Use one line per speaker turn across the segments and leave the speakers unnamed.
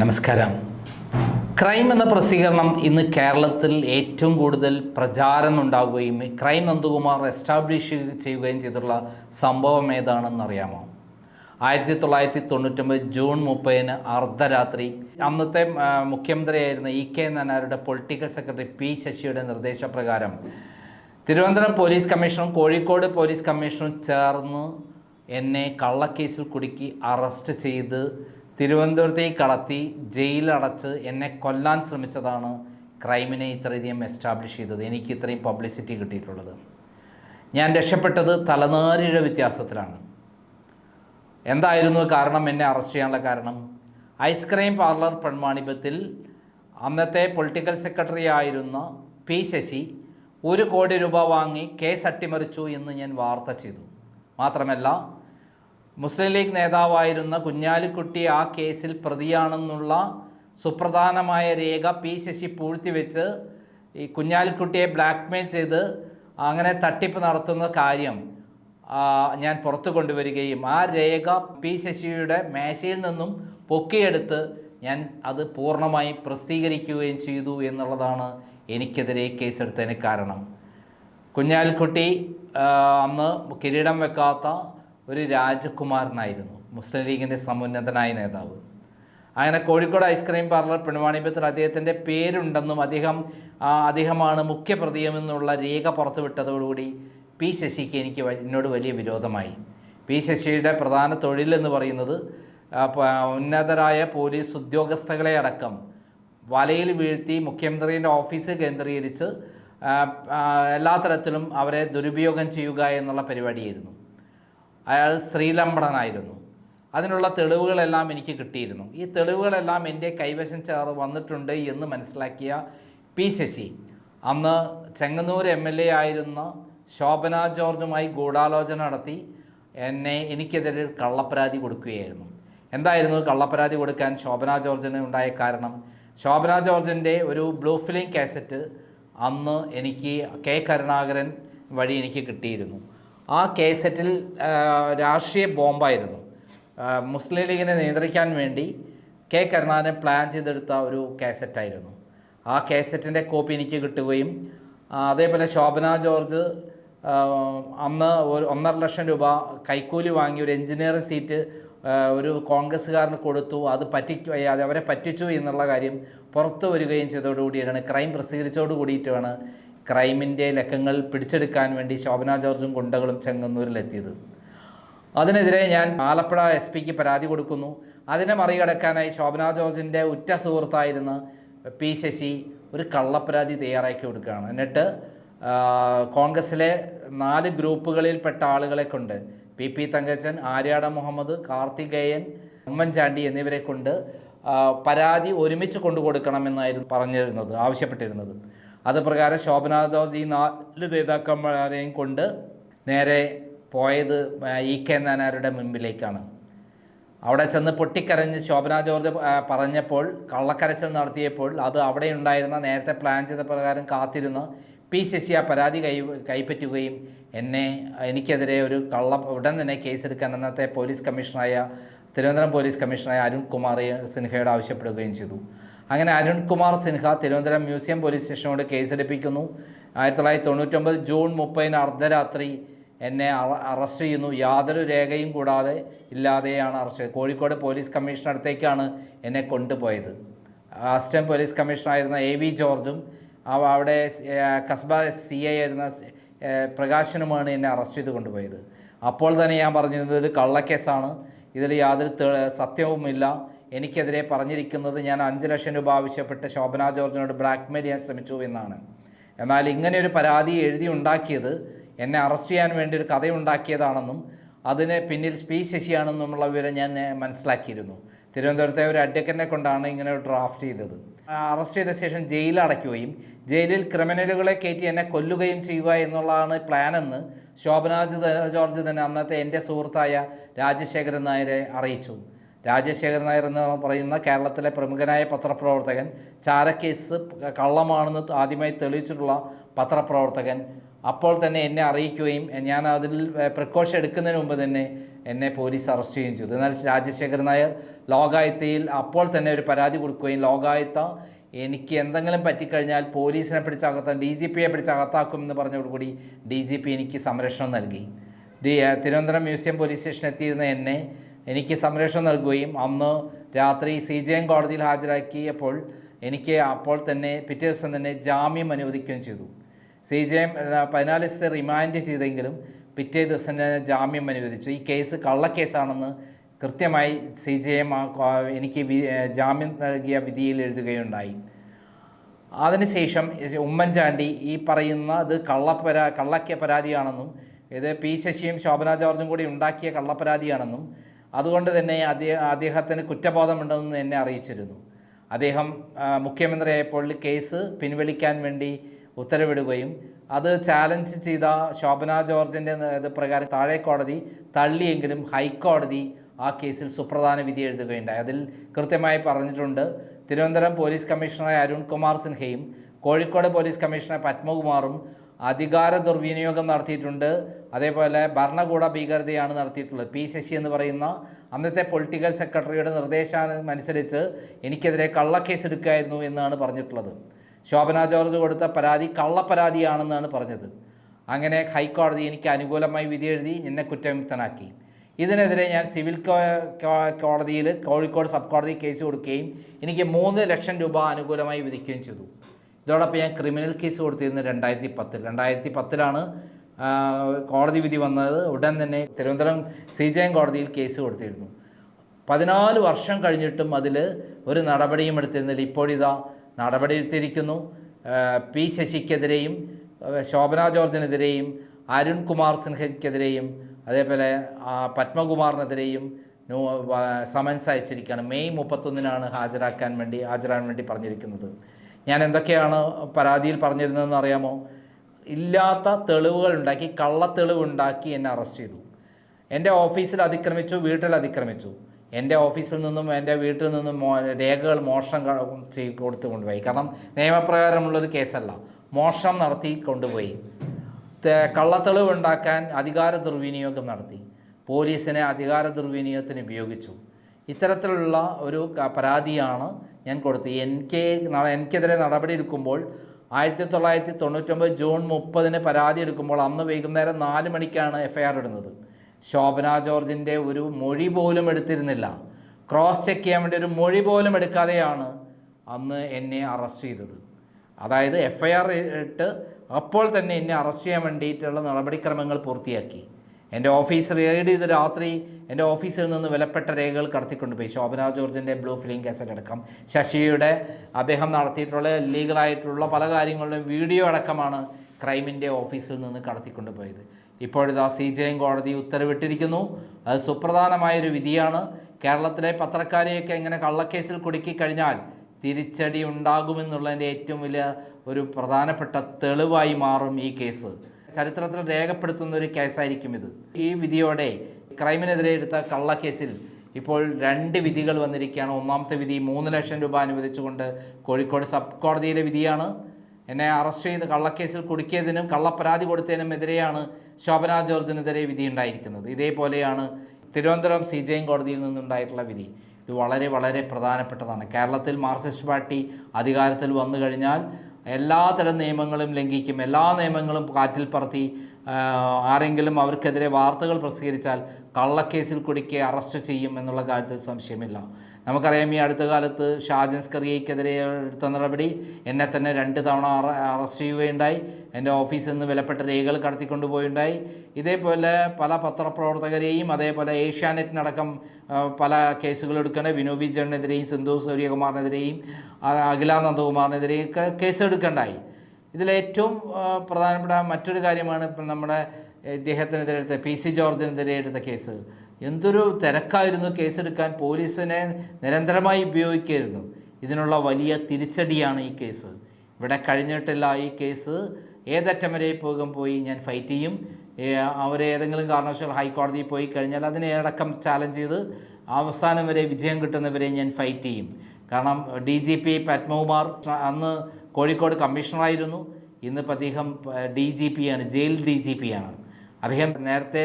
നമസ്കാരം. ക്രൈം എന്ന പ്രസിദ്ധീകരണം ഇന്ന് കേരളത്തിൽ ഏറ്റവും കൂടുതൽ പ്രചാരം ഉണ്ടാവുകയും ക്രൈം നന്ദകുമാർ എസ്റ്റാബ്ലിഷ് ചെയ്യുകയും ചെയ്തിട്ടുള്ള സംഭവം ഏതാണെന്ന് അറിയാമോ? ആയിരത്തി തൊള്ളായിരത്തി തൊണ്ണൂറ്റൊമ്പത് ജൂൺ മുപ്പതിന് അർദ്ധരാത്രി. അന്നത്തെ മുഖ്യമന്ത്രിയായിരുന്ന ഇ കെ നായരുടെ പൊളിറ്റിക്കൽ സെക്രട്ടറി പി ശശിയുടെ നിർദ്ദേശപ്രകാരം തിരുവനന്തപുരം പോലീസ് കമ്മീഷണറും കോഴിക്കോട് പോലീസ് കമ്മീഷണറും ചേർന്ന് എന്നെ കള്ളക്കേസിൽ കുടുക്കി അറസ്റ്റ് ചെയ്ത് തിരുവനന്തപുരത്തേക്ക് കടത്തി ജയിലടച്ച് എന്നെ കൊല്ലാൻ ശ്രമിച്ചതാണ് ക്രൈമിനെ ഇത്രയധികം എസ്റ്റാബ്ലിഷ് ചെയ്തത്. എനിക്ക് ഇത്രയും പബ്ലിസിറ്റി കിട്ടിയിട്ടുള്ളത്. ഞാൻ രക്ഷപ്പെട്ടത് തലനാരിഴ വ്യത്യാസത്തിലാണ്. എന്തായിരുന്നു കാരണം? എന്നെ അറസ്റ്റ് ചെയ്യാനുള്ള കാരണം? ഐസ്ക്രീം പാർലർ പെൺവാണിഭത്തിൽ അന്നത്തെ പൊളിറ്റിക്കൽ സെക്രട്ടറി ആയിരുന്ന പി ശശി ഒരു കോടി രൂപ വാങ്ങി കേസ് അട്ടിമറിച്ചു എന്ന് ഞാൻ വാർത്ത ചെയ്തു. മാത്രമല്ല മുസ്ലിം ലീഗ് നേതാവായിരുന്ന കുഞ്ഞാലിക്കുട്ടി ആ കേസിൽ പ്രതിയാണെന്നുള്ള സുപ്രധാനമായ രേഖ പി ശശി പൂഴ്ത്തിവെച്ച് ഈ കുഞ്ഞാലിക്കുട്ടിയെ ബ്ലാക്ക്മെയിൽ ചെയ്ത് അങ്ങനെ തട്ടിപ്പ് നടത്തുന്ന കാര്യം ഞാൻ പുറത്തു കൊണ്ടുവരികയും ആ രേഖ പി ശശിയുടെ മേശയിൽ നിന്നും പൊക്കിയെടുത്ത് ഞാൻ അത് പൂർണമായി പ്രസിദ്ധീകരിക്കുകയും ചെയ്തു എന്നുള്ളതാണ് എനിക്കെതിരെ കേസെടുത്തതിന് കാരണം. കുഞ്ഞാലിക്കുട്ടി അന്ന് കിരീടം വെക്കാത്ത ഒരു രാജകുമാരനായിരുന്നു. മുസ്ലിം ലീഗിന്റെ സമുന്നതനായ നേതാവ്. അങ്ങനെ കോഴിക്കോട് ഐസ്ക്രീം പാർലർ പിണവാണിപത്തിൽ അദ്ദേഹത്തിന്റെ പേരുണ്ടെന്നും അദ്ദേഹം അദ്ദേഹമാണ് മുഖ്യപ്രതിയമെന്നുള്ള രേഖ പുറത്തുവിട്ടതോടുകൂടി പി ശശിക്ക് എനിക്ക് എന്നോട് വലിയ വിരോധമായി. പി ശശിയുടെ പ്രധാന തൊഴിലെന്ന് പറയുന്നത് ഉന്നതരായ പോലീസ് ഉദ്യോഗസ്ഥകളെ അടക്കം വലയിൽ വീഴ്ത്തി മുഖ്യമന്ത്രിയുടെ ഓഫീസ് കേന്ദ്രീകരിച്ച് എല്ലാ തരത്തിലും അവരെ ദുരുപയോഗം ചെയ്യുക എന്നുള്ള പരിപാടിയായിരുന്നു. അയാൾ ശ്രീലംബടനായിരുന്നു അതിനുള്ള തെളിവുകളെല്ലാം എനിക്ക് കിട്ടിയിരുന്നു. ഈ തെളിവുകളെല്ലാം എന്റെ കൈവശം ചേർ വന്നിട്ടുണ്ട് എന്ന് മനസ്സിലാക്കിയ പി ശശി. അന്ന് ചെങ്ങന്നൂർ എം എൽ എ ആയിരുന്ന ശോഭന ജോർജുമായി ഗൂഢാലോചന നടത്തി എന്നെ എനിക്കെതിരെ കള്ളപ്പരാതി കൊടുക്കുകയായിരുന്നു. എന്തായിരുന്നു കള്ളപ്പരാതി കൊടുക്കാൻ ശോഭന ജോർജിന് ഉണ്ടായ കാരണം? ശോഭന ജോർജിന്റെ ഒരു ബ്ലൂ ഫിലിം കാസറ്റ് അന്ന് എനിക്ക് കെ കരുണാകരൻ വഴി എനിക്ക് കിട്ടിയിരുന്നു. ആ കേസറ്റിൽ രാഷ്ട്രീയ ബോംബായിരുന്നു. മുസ്ലിം ലീഗിനെ നിയന്ത്രിക്കാൻ വേണ്ടി കെ കരുണാകരൻ പ്ലാൻ ചെയ്തെടുത്ത ഒരു കാസറ്റായിരുന്നു ആ കാസറ്റിന്റെ കോപ്പി എനിക്ക് കിട്ടുകയും അതേപോലെ ശോഭന ജോർജ് അന്ന് ഒരു ഒന്നര ലക്ഷം രൂപ കൈക്കൂലി വാങ്ങി ഒരു എഞ്ചിനീയറിംഗ് സീറ്റ് ഒരു കോൺഗ്രസ്സുകാരന് കൊടുത്തു. അത് പറ്റിക്കുക അത് അവരെ പറ്റിച്ചു എന്നുള്ള കാര്യം പുറത്തു വരികയും ചെയ്തതോടുകൂടിയാണ് ക്രൈം പ്രസിദ്ധീകരിച്ചോട് കൂടിയിട്ടാണ് ക്രൈമിന്റെ ലക്കങ്ങൾ പിടിച്ചെടുക്കാൻ വേണ്ടി ശോഭന ജോർജും ഗുണ്ടകളും ചെങ്ങന്നൂരിലെത്തിയത്. അതിനെതിരെ ഞാൻ ആലപ്പുഴ എസ് പിക്ക് പരാതി കൊടുക്കുന്നു. അതിനെ മറികടക്കാനായി ശോഭന ജോർജിന്റെ ഉറ്റ സുഹൃത്തായിരുന്ന പി ശശി ഒരു കള്ളപ്പരാതി തയ്യാറാക്കി കൊടുക്കുകയാണ്. എന്നിട്ട് കോൺഗ്രസിലെ നാല് ഗ്രൂപ്പുകളിൽപ്പെട്ട ആളുകളെ കൊണ്ട് പി പി തങ്കച്ചൻ ആര്യാട മുഹമ്മദ് കാർത്തികേയൻ ഉമ്മൻചാണ്ടി എന്നിവരെ കൊണ്ട് പരാതി ഒരുമിച്ച് കൊണ്ടു കൊടുക്കണമെന്നായിരുന്നു പറഞ്ഞിരുന്നത് ആവശ്യപ്പെട്ടിരുന്നത്. അത് പ്രകാരം ശോഭന ജോർജ് ഈ നാല് നേതാക്കന്മാരെയും കൊണ്ട് നേരെ പോയത് ഇ കെ നാനാരുടെ മുൻപിലേക്കാണ്. അവിടെ ചെന്ന് പൊട്ടിക്കരഞ്ഞ് ശോഭന ജോർജ് പറഞ്ഞപ്പോൾ കള്ളക്കരച്ചിൽ നടത്തിയപ്പോൾ അത് അവിടെ ഉണ്ടായിരുന്ന നേരത്തെ പ്ലാൻ ചെയ്ത പ്രകാരം കാത്തിരുന്ന പി ശശി ആ പരാതി കൈ കൈപ്പറ്റുകയും എന്നെ എനിക്കെതിരെ ഒരു കള്ള ഉടൻ തന്നെ കേസെടുക്കാൻ അന്നത്തെ പോലീസ് കമ്മീഷണറായ തിരുവനന്തപുരം പോലീസ് കമ്മീഷണറായ അരുൺ കുമാർ സിൻഹയോട് ആവശ്യപ്പെടുകയും ചെയ്തു. അങ്ങനെ അരുൺകുമാർ സിൻഹ തിരുവനന്തപുരം മ്യൂസിയം പോലീസ് സ്റ്റേഷനോട് കേസെടുപ്പിക്കുന്നു. ആയിരത്തി തൊള്ളായിരത്തി തൊണ്ണൂറ്റൊമ്പത് ജൂൺ മുപ്പതിന് അർദ്ധരാത്രി എന്നെ അറസ്റ്റ് ചെയ്യുന്നു. യാതൊരു രേഖയും കൂടാതെ ഇല്ലാതെയാണ് അറസ്റ്റ് ചെയ്തത്. കോഴിക്കോട് പോലീസ് കമ്മീഷൻ അടുത്തേക്കാണ് എന്നെ കൊണ്ടുപോയത്. അസിസ്റ്റന്റ് പോലീസ് കമ്മീഷണറായിരുന്ന എ വി ജോർജും അവ- അവിടെ കസ്ബ സി ഐ ആയിരുന്ന പ്രകാശനുമാണ് എന്നെ അറസ്റ്റ് ചെയ്ത് കൊണ്ടുപോയത്. അപ്പോൾ തന്നെ ഞാൻ പറഞ്ഞിരുന്നത് ഒരു കള്ളക്കേസാണ്. ഇതിൽ യാതൊരു സത്യവുമില്ല. എനിക്കെതിരെ പറഞ്ഞിരിക്കുന്നത് ഞാൻ അഞ്ച് ലക്ഷം രൂപ ആവശ്യപ്പെട്ട് ശോഭന ജോർജിനോട് ബ്ലാക്ക്മെയിൽ ചെയ്യാൻ ശ്രമിച്ചു എന്നാണ്. എന്നാൽ ഇങ്ങനെ ഒരു പരാതി എഴുതി ഉണ്ടാക്കിയത് എന്നെ അറസ്റ്റ് ചെയ്യാൻ വേണ്ടി ഒരു കഥ ഉണ്ടാക്കിയതാണെന്നും അതിന് പിന്നിൽ പി ശശിയാണെന്നുമുള്ള വിവരം ഞാൻ മനസ്സിലാക്കിയിരുന്നു. തിരുവനന്തപുരത്തെ ഒരു അഡ്വക്കറ്റിനെ കൊണ്ടാണ് ഇങ്ങനെ ഡ്രാഫ്റ്റ് ചെയ്തത്. അറസ്റ്റ് ചെയ്ത ശേഷം ജയിലിൽ അടയ്ക്കുകയും ജയിലിൽ ക്രിമിനലുകളെ കയറ്റി എന്നെ കൊല്ലുകയും ചെയ്യുക എന്നുള്ളതാണ് പ്ലാനെന്ന് ശോഭനാജ് ജോർജ് തന്നെ അന്നത്തെ എന്റെ സുഹൃത്തായ രാജശേഖരൻ നായരെ അറിയിച്ചു. രാജശേഖരൻ നായർ എന്ന് പറയുന്ന കേരളത്തിലെ പ്രമുഖനായ പത്രപ്രവർത്തകൻ ചാരക്കേസ് കള്ളമാണെന്ന് ആദ്യമായി തെളിയിച്ചിട്ടുള്ള പത്രപ്രവർത്തകൻ. അപ്പോൾ തന്നെ എന്നെ അറിയിക്കുകയും ഞാൻ അതിൽ പ്രിക്കോഷൻ എടുക്കുന്നതിന് മുമ്പ് തന്നെ എന്നെ പോലീസ് അറസ്റ്റ് ചെയ്യുകയും ചെയ്തു. എന്നാൽ രാജശേഖരൻ നായർ ലോകായുക്തയിൽ അപ്പോൾ തന്നെ ഒരു പരാതി കൊടുക്കുകയും ലോകായുക്ത എനിക്ക് എന്തെങ്കിലും പറ്റിക്കഴിഞ്ഞാൽ പോലീസിനെ പിടിച്ചകത്താൻ ഡി ജി പിയെ പിടിച്ചകത്താക്കുമെന്ന് പറഞ്ഞതോടുകൂടി ഡി ജി പി എനിക്ക് സംരക്ഷണം നൽകി. തിരുവനന്തപുരം മ്യൂസിയം പോലീസ് സ്റ്റേഷനിൽ എത്തിയിരുന്ന എന്നെ എനിക്ക് സംരക്ഷണം നൽകുകയും അന്ന് രാത്രി സി ജെ എം കോടതിയിൽ ഹാജരാക്കിയപ്പോൾ എനിക്ക് അപ്പോൾ തന്നെ പിറ്റേ ദിവസം തന്നെ ജാമ്യം അനുവദിക്കുകയും ചെയ്തു. സി ജെ എം പതിനാല് ദിവസത്തെ റിമാൻഡ് ചെയ്തെങ്കിലും പിറ്റേ ദിവസം തന്നെ ജാമ്യം അനുവദിച്ചു. ഈ കേസ് കള്ളക്കേസാണെന്ന് കൃത്യമായി സി ജെ എം എനിക്ക് ജാമ്യം നൽകിയ വിധിയിൽ എഴുതുകയുണ്ടായി. അതിനുശേഷം ഉമ്മൻചാണ്ടി ഈ പറയുന്ന ഇത് കള്ളപ്പരാ കള്ളക്കെ പരാതിയാണെന്നും ഇത് പി ശശിയും ശോഭന ജോർജും കൂടി ഉണ്ടാക്കിയ കള്ളപ്പരാതിയാണെന്നും അതുകൊണ്ട് തന്നെ അദ്ദേഹം അദ്ദേഹത്തിന് കുറ്റബോധമുണ്ടെന്ന് എന്നെ അറിയിച്ചിരുന്നു. അദ്ദേഹം മുഖ്യമന്ത്രിയായപ്പോൾ കേസ് പിൻവലിക്കാൻ വേണ്ടി ഉത്തരവിടുകയും അത് ചാലഞ്ച് ചെയ്ത ശോഭന ജോർജിന്റെ പ്രകാരം താഴെ കോടതി തള്ളിയെങ്കിലും ഹൈക്കോടതി ആ കേസിൽ സുപ്രധാന വിധി എഴുതുകയുണ്ടായി. അതിൽ കൃത്യമായി പറഞ്ഞിട്ടുണ്ട് തിരുവനന്തപുരം പോലീസ് കമ്മീഷണറായ അരുൺകുമാർ സിൻഹയും കോഴിക്കോട് പോലീസ് കമ്മീഷണർ പത്മകുമാറും അധികാര ദുർവിനിയോഗം നടത്തിയിട്ടുണ്ട്. അതേപോലെ ഭരണകൂട ഭീകരതയാണ് നടത്തിയിട്ടുള്ളത്. പി ശശി എന്ന് പറയുന്ന അന്നത്തെ പൊളിറ്റിക്കൽ സെക്രട്ടറിയുടെ നിർദ്ദേശമനുസരിച്ച് എനിക്കെതിരെ കള്ളക്കേസ് എടുക്കുകയായിരുന്നു എന്നാണ് പറഞ്ഞിട്ടുള്ളത്. ശോഭന ജോർജ് കൊടുത്ത പരാതി കള്ളപ്പരാതിയാണെന്നാണ് പറഞ്ഞത്. അങ്ങനെ ഹൈക്കോടതി എനിക്ക് അനുകൂലമായി വിധി എഴുതി എന്നെ കുറ്റവിമുക്തനാക്കി. ഇതിനെതിരെ ഞാൻ സിവിൽ കോടതിയിൽ കോഴിക്കോട് സബ് കോടതി കേസ് കൊടുക്കുകയും എനിക്ക് മൂന്ന് ലക്ഷം രൂപ അനുകൂലമായി വിധിക്കുകയും ചെയ്തു. ഇതോടൊപ്പം ഞാൻ ക്രിമിനൽ കേസ് കൊടുത്തിരുന്നത് രണ്ടായിരത്തി പത്തിൽ രണ്ടായിരത്തി പത്തിലാണ് കോടതി വിധി വന്നത്. ഉടൻ തന്നെ തിരുവനന്തപുരം സി ജെ എം കോടതിയിൽ കേസ് കൊടുത്തിരുന്നു. പതിനാല് വർഷം കഴിഞ്ഞിട്ടും അതിൽ ഒരു നടപടിയും എടുത്തിരുന്നില്ല. ഇപ്പോഴിതാ നടപടി എടുത്തിരിക്കുന്നു പി ശശിക്കെതിരെയും ശോഭന ജോർജിനെതിരെയും അരുൺ കുമാർ സിൻഹയ്ക്കെതിരെയും അതേപോലെ പത്മകുമാറിനെതിരെയും സമൻസ് അയച്ചിരിക്കുകയാണ്. മെയ് മുപ്പത്തൊന്നിനാണ് ഹാജരാക്കാൻ വേണ്ടി ഹാജരാൻ വേണ്ടി പറഞ്ഞിരിക്കുന്നത്. ഞാൻ എന്തൊക്കെയാണ് പരാതിയിൽ പറഞ്ഞിരുന്നതെന്ന് അറിയാമോ? ഇല്ലാത്ത തെളിവുകൾ ഉണ്ടാക്കി കള്ളത്തെളിവ് ഉണ്ടാക്കി എന്നെ അറസ്റ്റ് ചെയ്തു. എന്റെ ഓഫീസിൽ അതിക്രമിച്ചു വീട്ടിൽ അതിക്രമിച്ചു. എന്റെ ഓഫീസിൽ നിന്നും എന്റെ വീട്ടിൽ നിന്നും രേഖകൾ മോഷണം ചെയ് ചെയ്ത് കൊടുത്ത് കൊണ്ടുപോയി. കാരണം നിയമപ്രകാരമുള്ളൊരു കേസല്ല. മോഷണം നടത്തി കൊണ്ടുപോയി. കള്ളത്തെളിവ് ഉണ്ടാക്കാൻ അധികാര ദുർവിനിയോഗം നടത്തി. പോലീസിനെ അധികാര ദുർവിനിയോഗത്തിന് ഉപയോഗിച്ചു. ഇത്തരത്തിലുള്ള ഒരു പരാതിയാണ് ഞാൻ കൊടുത്തത്. എനിക്ക് എനിക്കെതിരെ നടപടി എടുക്കുമ്പോൾ ആയിരത്തി തൊള്ളായിരത്തി തൊണ്ണൂറ്റൊമ്പത് ജൂൺ മുപ്പതിന് പരാതി എടുക്കുമ്പോൾ അന്ന് വൈകുന്നേരം നാല് മണിക്കാണ് എഫ്ഐആർ ഇടുന്നത്. ശോഭന ജോർജിന്റെ ഒരു മൊഴി പോലും എടുത്തിരുന്നില്ല. ക്രോസ് ചെക്ക് ചെയ്യാൻ വേണ്ടി ഒരു മൊഴി പോലും എടുക്കാതെയാണ് അന്ന് എന്നെ അറസ്റ്റ് ചെയ്തത്. അതായത് എഫ്ഐആർ ഇട്ട് അപ്പോൾ തന്നെ എന്നെ അറസ്റ്റ് ചെയ്യാൻ വേണ്ടിയിട്ടുള്ള നടപടിക്രമങ്ങൾ പൂർത്തിയാക്കി. എന്റെ ഓഫീസ് റെയ്ഡ് ചെയ്ത് രാത്രി എന്റെ ഓഫീസിൽ നിന്ന് വിലപ്പെട്ട രേഖകൾ കടത്തിക്കൊണ്ടുപോയി ശോഭന ജോർജിന്റെ ബ്ലൂ ഫിലിം കാസറ്റ് അടക്കം. ശശിയുടെ അദ്ദേഹം നടത്തിയിട്ടുള്ള ലീഗലായിട്ടുള്ള പല കാര്യങ്ങളുടെയും വീഡിയോ അടക്കമാണ് ക്രൈമിന്റെ ഓഫീസിൽ നിന്ന് കടത്തിക്കൊണ്ടുപോയത് ഇപ്പോഴിതാ സി ജെ കോടതി ഉത്തരവിട്ടിരിക്കുന്നു. അത് സുപ്രധാനമായൊരു വിധിയാണ്. കേരളത്തിലെ പത്രക്കാരെയൊക്കെ ഇങ്ങനെ കള്ളക്കേസിൽ കുടുക്കി കഴിഞ്ഞാൽ തിരിച്ചടി ഉണ്ടാകുമെന്നുള്ളതിന്റെ ഏറ്റവും വലിയ ഒരു പ്രധാനപ്പെട്ട തെളിവായി മാറും ഈ കേസ്. ചരിത്രത്തിൽ രേഖപ്പെടുത്തുന്ന ഒരു കേസായിരിക്കും ഇത്. ഈ വിധിയോടെ ക്രൈമിനെതിരെ എടുത്ത കള്ളക്കേസിൽ ഇപ്പോൾ രണ്ട് വിധികൾ വന്നിരിക്കുകയാണ്. ഒന്നാമത്തെ വിധി മൂന്ന് ലക്ഷം രൂപ അനുവദിച്ചുകൊണ്ട് കോഴിക്കോട് സബ് കോടതിയിലെ വിധിയാണ്. എന്നെ അറസ്റ്റ് ചെയ്ത് കള്ളക്കേസിൽ കുടുക്കിയതിനും കള്ളപ്പരാതി കൊടുത്തതിനും എതിരെയാണ് ശോഭന ജോർജിനെതിരെ വിധി ഉണ്ടായിരിക്കുന്നത്. ഇതേപോലെയാണ് തിരുവനന്തപുരം സി ജെ കോടതിയിൽ നിന്നുണ്ടായിട്ടുള്ള വിധി. ഇത് വളരെ വളരെ പ്രധാനപ്പെട്ടതാണ്. കേരളത്തിൽ മാർക്സിസ്റ്റ് പാർട്ടി അധികാരത്തിൽ വന്നു കഴിഞ്ഞാൽ എല്ലാതരം നിയമങ്ങളും ലംഘിക്കും എല്ലാ നിയമങ്ങളും കാറ്റിൽ പറത്തി ആരെങ്കിലും അവർക്കെതിരെ വാർത്തകൾ പ്രസിദ്ധീകരിച്ചാൽ കള്ളക്കേസിൽ കുടുക്കി അറസ്റ്റ് ചെയ്യും എന്നുള്ള കാര്യത്തിൽ സംശയമില്ല. നമുക്കറിയാം ഈ അടുത്ത കാലത്ത് ഷാജൻ സ്കറിയയ്ക്കെതിരെ എടുത്ത നടപടി എന്നെ തന്നെ രണ്ട് തവണ അറ- അറസ്റ്റ് ചെയ്യുകയുണ്ടായി. എന്റെ ഓഫീസിൽ നിന്ന് വിലപ്പെട്ട രേഖകൾ കടത്തിക്കൊണ്ടുപോയുണ്ടായി. ഇതേപോലെ പല പത്രപ്രവർത്തകരെയും അതേപോലെ ഏഷ്യാനെറ്റിനടക്കം പല കേസുകൾ എടുക്കേണ്ട വിനു വിജയനെതിരെയും സിന്ധു സൂര്യകുമാറിനെതിരെയും അഖില നന്ദകുമാറിനെതിരെയും ഒക്കെ കേസ് എടുക്കേണ്ടായി. ഇതിലേറ്റവും പ്രധാനപ്പെട്ട മറ്റൊരു കാര്യമാണ് ഇപ്പം നമ്മുടെ ഇദ്ദേഹത്തിനെതിരെ എടുത്ത പി സി ജോർജിനെതിരെ എടുത്ത കേസ്. എന്തൊരു തിരക്കായിരുന്നു കേസെടുക്കാൻ പോലീസിനെ നിരന്തരമായി ഉപയോഗിക്കായിരുന്നു. ഇതിനുള്ള വലിയ തിരിച്ചടിയാണ് ഈ കേസ്. ഇവിടെ കഴിഞ്ഞിട്ടില്ല ഈ കേസ്. ഏതറ്റം വരെ പോകും പോയി ഞാൻ ഫൈറ്റ് ചെയ്യും. അവരെ ഏതെങ്കിലും കാരണവശാൽ ഹൈക്കോടതിയിൽ പോയി കഴിഞ്ഞാൽ അതിനെ അടക്കം ചാലഞ്ച് ചെയ്ത് അവസാനം വരെ വിജയം കിട്ടുന്നവരെ ഞാൻ ഫൈറ്റ് ചെയ്യും. കാരണം ഡി ജി പി പത്മകുമാർ അന്ന് കോഴിക്കോട് കമ്മീഷണറായിരുന്നു. ഇന്നിപ്പോൾ അദ്ദേഹം ഡി ജി പി ആണ് ജയിൽ ഡി ജി പി ആണ്. അദ്ദേഹം നേരത്തെ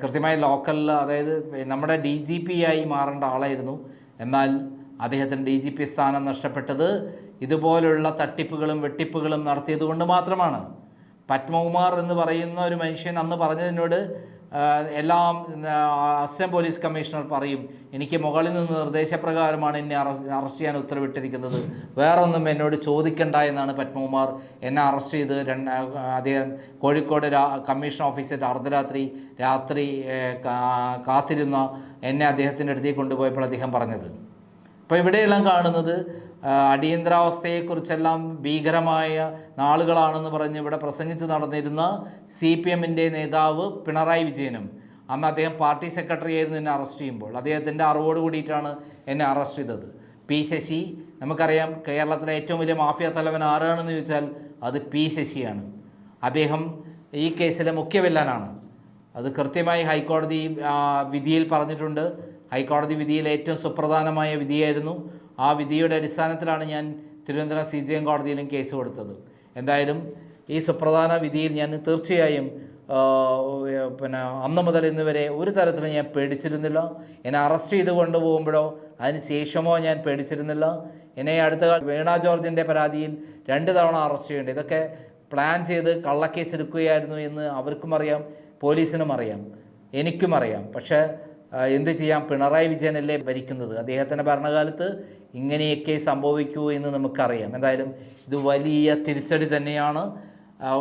കൃത്യമായി ലോക്കലിൽ അതായത് നമ്മുടെ ഡി ജി പി ആയി മാറേണ്ട ആളായിരുന്നു. എന്നാൽ അദ്ദേഹത്തിന് ഡി ജി പി സ്ഥാനം നഷ്ടപ്പെട്ടത് ഇതുപോലുള്ള തട്ടിപ്പുകളും വെട്ടിപ്പുകളും നടത്തിയത് കൊണ്ട് മാത്രമാണ്. പത്മകുമാർ എന്ന് പറയുന്ന ഒരു മനുഷ്യൻ അന്ന് പറഞ്ഞതിനോട് എല്ലാം അസിസ്റ്റന്റ് പോലീസ് കമ്മീഷണർ പറയും എനിക്ക് മുകളിൽ നിന്ന് നിർദ്ദേശപ്രകാരമാണ് എന്നെ അറസ്റ്റ് ചെയ്യാൻ ഉത്തരവിട്ടിരിക്കുന്നത്. വേറൊന്നും എന്നോട് ചോദിക്കണ്ട എന്നാണ് പത്മകുമാർ എന്നെ അറസ്റ്റ് ചെയ്ത് രണ്ട് അദ്ദേഹം കോഴിക്കോട് കമ്മീഷൻ ഓഫീസിൽ അർദ്ധരാത്രി രാത്രി കാത്തിരുന്ന എന്നെ അദ്ദേഹത്തിന്റെ അടുത്തേക്ക് കൊണ്ടുപോയപ്പോൾ അദ്ദേഹം പറഞ്ഞത്. അപ്പോൾ ഇവിടെയെല്ലാം കാണുന്നത് അടിയന്തരാവസ്ഥയെക്കുറിച്ചെല്ലാം ഭീകരമായ നാളുകളാണെന്ന് പറഞ്ഞ് ഇവിടെ പ്രസംഗിച്ച് നടന്നിരുന്ന സി പി എമ്മിന്റെ നേതാവ് പിണറായി വിജയനും അന്ന് അദ്ദേഹം പാർട്ടി സെക്രട്ടറി ആയിരുന്നു എന്നെ അറസ്റ്റ് ചെയ്യുമ്പോൾ. അദ്ദേഹത്തിന്റെ അറിവോട് കൂടിയിട്ടാണ് എന്നെ അറസ്റ്റ് ചെയ്തത്. പി ശശി നമുക്കറിയാം കേരളത്തിലെ ഏറ്റവും വലിയ മാഫിയ തലവൻ ആരാണെന്ന് ചോദിച്ചാൽ അത് പി ശശിയാണ്. അദ്ദേഹം ഈ കേസിലെ മുഖ്യവില്ലനാണ് അത് കൃത്യമായി ഹൈക്കോടതി വിധിയിൽ പറഞ്ഞിട്ടുണ്ട്. ഹൈക്കോടതി വിധിയിൽ ഏറ്റവും സുപ്രധാനമായ വിധിയായിരുന്നു. ആ വിധിയുടെ അടിസ്ഥാനത്തിലാണ് ഞാൻ തിരുവനന്തപുരം സി ജി എം കോടതിയിലും കേസ് കൊടുത്തത്. എന്തായാലും ഈ സുപ്രധാന വിധിയിൽ ഞാൻ തീർച്ചയായും പിന്നെ അന്ന് മുതൽ ഇന്ന് വരെ ഒരു തരത്തിലും ഞാൻ പേടിച്ചിരുന്നില്ല. എന്നെ അറസ്റ്റ് ചെയ്ത് കൊണ്ടുപോകുമ്പോഴോ അതിന് ശേഷമോ ഞാൻ പേടിച്ചിരുന്നില്ല. എന്നെ അടുത്ത വീണ ജോർജിന്റെ പരാതിയിൽ രണ്ട് തവണ അറസ്റ്റ് ചെയ്യേണ്ടത് ഇതൊക്കെ പ്ലാൻ ചെയ്ത് കള്ളക്കേസ് എടുക്കുകയായിരുന്നു എന്ന് അവർക്കും അറിയാം പോലീസിനും അറിയാം എനിക്കും അറിയാം. പക്ഷേ എന്ത് ചെയ്യാം? പിണറായി വിജയനല്ലേ ഭരിക്കുന്നത്? അദ്ദേഹത്തിന്റെ ഭരണകാലത്ത് ഇങ്ങനെയൊക്കെ സംഭവിക്കൂ എന്ന് നമുക്കറിയാം. എന്തായാലും ഇത് വലിയ തിരിച്ചടി തന്നെയാണ്.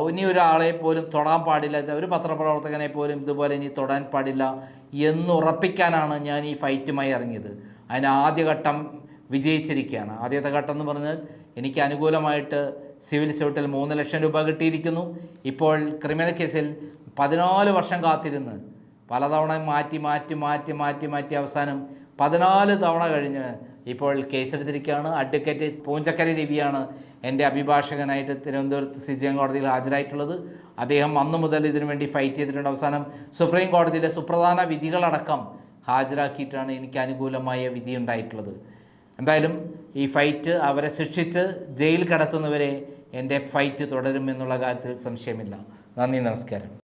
ഇനി ഒരാളെ പോലും തൊടാൻ പാടില്ല. ഒരു പത്രപ്രവർത്തകനെ പോലും ഇതുപോലെ ഇനി തൊടാൻ പാടില്ല എന്ന് ഉറപ്പിക്കാനാണ് ഞാൻ ഈ ഫൈറ്റുമായി ഇറങ്ങിയത്. അതിന് ആദ്യഘട്ടം വിജയിച്ചിരിക്കുകയാണ്. ആദ്യത്തെ ഘട്ടം എന്ന് പറഞ്ഞാൽ എനിക്ക് അനുകൂലമായിട്ട് സിവിൽ സ്യൂട്ടിൽ മൂന്ന് ലക്ഷം രൂപ കിട്ടിയിരിക്കുന്നു. ഇപ്പോൾ ക്രിമിനൽ കേസിൽ പതിനാല് വർഷം കാത്തിരുന്ന് പലതവണ മാറ്റി മാറ്റി മാറ്റി മാറ്റി മാറ്റി അവസാനം പതിനാല് തവണ കഴിഞ്ഞ് ഇപ്പോൾ കേസെടുത്തിരിക്കുകയാണ്. അഡ്വക്കേറ്റ് പൂഞ്ചക്കര രവിയാണ് എന്റെ അഭിഭാഷകനായിട്ട് തിരുവനന്തപുരത്ത് സി ജി എം കോടതിയിൽ ഹാജരായിട്ടുള്ളത്. അദ്ദേഹം അന്ന് മുതൽ ഇതിനു വേണ്ടി ഫൈറ്റ് ചെയ്തിട്ടുണ്ട്. അവസാനം സുപ്രീം കോടതിയിലെ സുപ്രധാന വിധികളടക്കം ഹാജരാക്കിയിട്ടാണ് എനിക്ക് അനുകൂലമായ വിധി ഉണ്ടായിട്ടുള്ളത്. എന്തായാലും ഈ ഫൈറ്റ് അവരെ ശിക്ഷിച്ച് ജയിൽ കടത്തുന്നവരെ എന്റെ ഫൈറ്റ് തുടരുമെന്നുള്ള കാര്യത്തിൽ സംശയമില്ല. നന്ദി നമസ്കാരം.